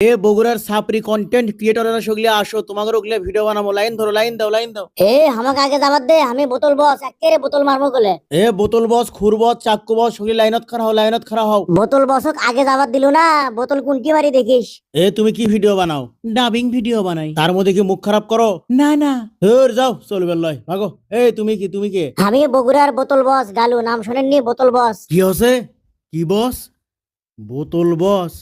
এ বগুড়ার সাপরি কন্টেন্ট ক্রিয়েটররা সগলে আসো তোমাদের ওগুলো ভিডিও বানাবো লাইন ধরো লাইন দাও লাইন দাও। এ আমাকে আগে যাবার দে আমি বোতল বস একেরে বোতল মারবো বলে এ বোতল বস খুর বস চাক্কু বস সগলে লাইনত খারা হও লাইনত খারা হও। বোতল বসক আগে যাবার দিল না বোতল কোনটি মারি দেখিস। এ তুমি কি ভিডিও বানাও? ডাবিং ভিডিও বানাই। তার মধ্যে কি মুখ খারাপ করো? না না। ধর যাও চলবে লয় ভাগো। এই তুমি কি তুমি কে? আমি বগুড়ার বোতল বস গালু নাম শোনেননি বোতল বস। কি হচ্ছে কি বস? বোতল বস।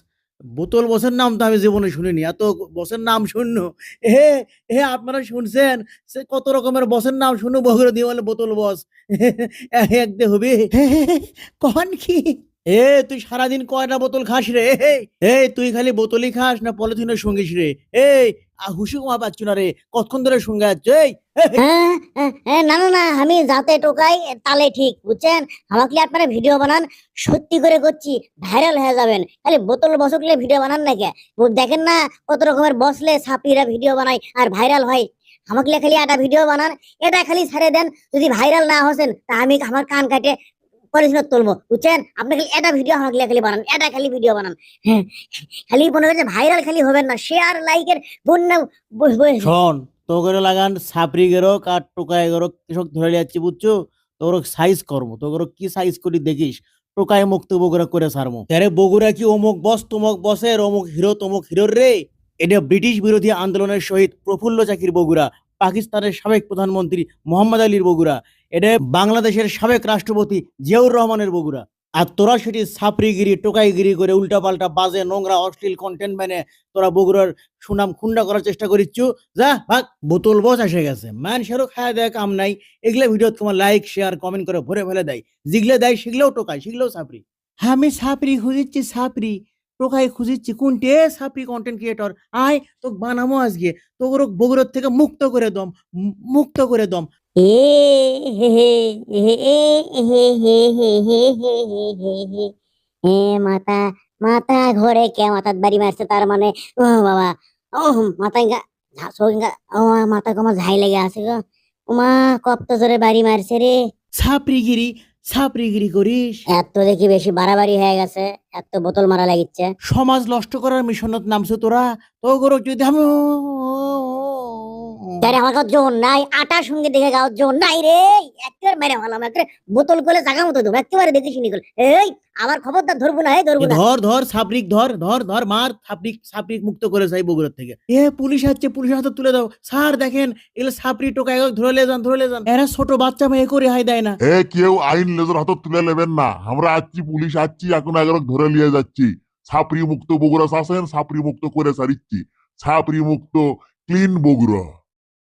বোতল বসের নাম তো আমি জীবনে শুনিনি এত বসের নাম শুনল হে হে আপনারা শুনছেন? সে কত রকমের বসের নাম শুনো বগুড়া দিয়ে বলে বোতল বস। একদে হবে। কখন কি? এ তুই সারাদিন কয়টা বোতল খাস রে? এই তুই খালি বোতলই খাস না পলিথিনের সঙ্গীস রে? এই হুসু কমা পাচ্ছ না রে? কতক্ষণ ধরে সঙ্গে যাচ্ছে? এই হ্যাঁ, না না না আমি যাতে টোকাই তালে ঠিক বুঝছেন? আমাকে আপনারা ভিডিও বানান? সত্যি করে করছি ভাইরাল হয়ে যাবেন। খালি বোতল বসকলে ভিডিও বানান নাকি? ও দেখেন না কত রকমের বসলে সাপিরা ভিডিও বানায় আর ভাইরাল হয়। আমাকে খালি একটা ভিডিও বানান এটা খালি ছেড়ে দেন। যদি ভাইরাল না হসেন তা আমি আমার কান কাটে তুলবো, বুঝছেন? আপনি খালি এটা ভিডিও খালি বানান এটা খালি ভিডিও বানান। খালি মনে ভাইরাল খালি হবেন না শেয়ার লাইকের শোন তোকে লাগান গেরক আর গেরক কৃষক ধরে যাচ্ছি, বুঝছ? তোর সাইজ করব তোর কি সাইজ করি দেখিস? টোকায় মুক্ত বগুড়া করে সারমো আরে বগুড়া কি অমুক বস, তমুক বসের, অমুক হিরো, তমুক হিরোর রে? এটা ব্রিটিশ বিরোধী আন্দোলনের সহিত প্রফুল্ল চাকির বগুড়া। পাকিস্তানের সাবেক প্রধানমন্ত্রী মোহাম্মদ আলীর বগুড়া, এটা বাংলাদেশের সাবেক রাষ্ট্রপতি জিয়াউর রহমানের বগুড়া। আর তোরা সেটি সাপরিগিরি টোকাইগিরি করে উল্টাপাল্টা বাজে, নোংরা, অশ্লীল কন্টেন্ট মানে তোরা বগুড়ার সুনাম খুন্ডা করার চেষ্টা করিচ্ছু। যা ভাগ, বোতল বস এসে গেছে। ম্যান মানুষেরও খায় দেয় কাম নাই। এগুলো ভিডিও তোমার লাইক শেয়ার কমেন্ট করে ভরে ফেলে দেয়। যেগুলো দেয় সেগুলোও টোকায়, সেগুলোও সাপরি আমি সাপরি খুঁজিচ্ছি সাপরি টোকাই খুঁজিচ্ছি কোনটে সাপি কন্টেন্ট ক্রিয়েটর আয় তো বানামো আজকে তোর বগুড়ের থেকে মুক্ত করে দম মুক্ত করে দম মাথা মাথা ঘরে কে মাথার বাড়ি মারছে তার মানে ও বাবা ও মাথা গা ও মাথা কমা ঝাই লেগে আছে গো উমা কপ্ত জোরে বাড়ি মারছে রে ছাপড়িগিরি সাপরিগিরি করিস। এত দেখি বেশি বাড়াবাড়ি হয়ে গেছে এত বোতল মারা লাগিচ্ছে। সমাজ নষ্ট করার মিশনত নামছে তোরা। তো গরু যদি আমি তারে আমার কাছে নাই আটার সঙ্গে দেখে গাও জোর নাই রে। একেবারে মেরে ভালাম একেবারে বোতল করে জাগা মতো দেবো একেবারে দেখে শুনি গেল এই আমার খবরদার ধরবো না এই ধরবো না। ধর ধর সাপরিক ধর ধর ধর মার সাপরিক সাপরিক মুক্ত করে যাই বগুড়ার থেকে। এ পুলিশ আসছে পুলিশের হাতে তুলে দাও। স্যার দেখেন এগুলো সাপরি টোকা এক ধরে লে যান ধরে লে যান। এরা ছোট বাচ্চা মেয়ে করে হাই দেয় না। এ কেউ আইন লেজর হাতে তুলে নেবেন না। আমরা আসছি পুলিশ আসছি এখন এগারো ধরে নিয়ে যাচ্ছি। ছাপরি মুক্ত বগুড়া শাসেন ছাপরি মুক্ত করে সারিচ্ছি। ছাপরি মুক্ত ক্লিন বগুড়া।